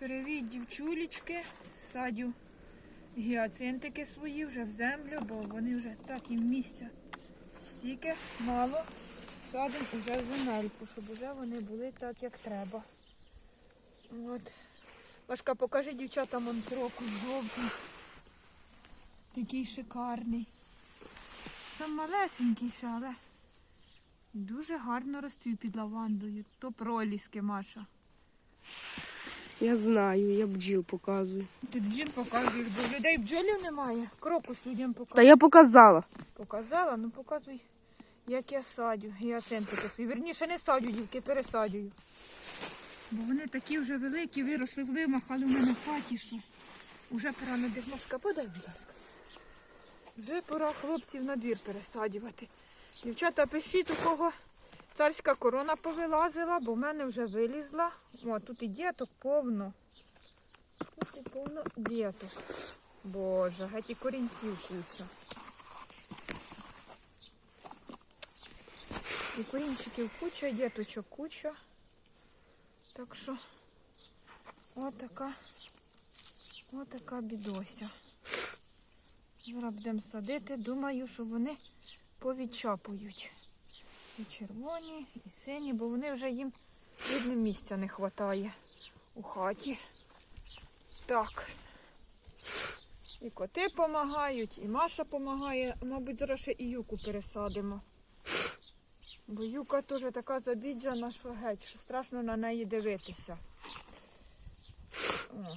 Привіт, дівчулечки. Садю гіацинтики свої вже в землю, бо вони вже так їм місця стільки мало. Садимо уже в земельку, щоб вже вони були так, як треба. От. Машка, покажи дівчатам он крокус жовтий. Такий шикарний. Там малесенький ще, але дуже гарно ростуть під лавандою. То проліски, Маша. Я знаю, я бджіл показую. Ти бджіл показуєш, бо людей бджолів немає. Крокус людям Та я показала. Показала, ну показуй, як я садю. Гіацинтики свої. Вірніше не садю, дівки, пересадюю. Бо вони такі вже великі, виросли, вимахали в мене в хаті, що вже пора на двір. Машка, подай, будь ласка. Вже пора хлопців на двір пересадювати. Дівчата, пишіть, у кого царська корона повилазила, бо в мене вже вилізла. О, тут і діток повно. Тут і повно діток. Боже, геть і корінців куча. І корінчиків куча, і діточок куча. Так що отака, отака бідося. Зараз будемо садити. Думаю, що вони повідчапують. І червоні, і сині, бо вони вже їм видно місця не вистачає у хаті. Так. І коти допомагають, і Маша допомагає. Мабуть, зараз ще і юку пересадимо. Бо юка теж така забіджана, що геть, що страшно на неї дивитися. О.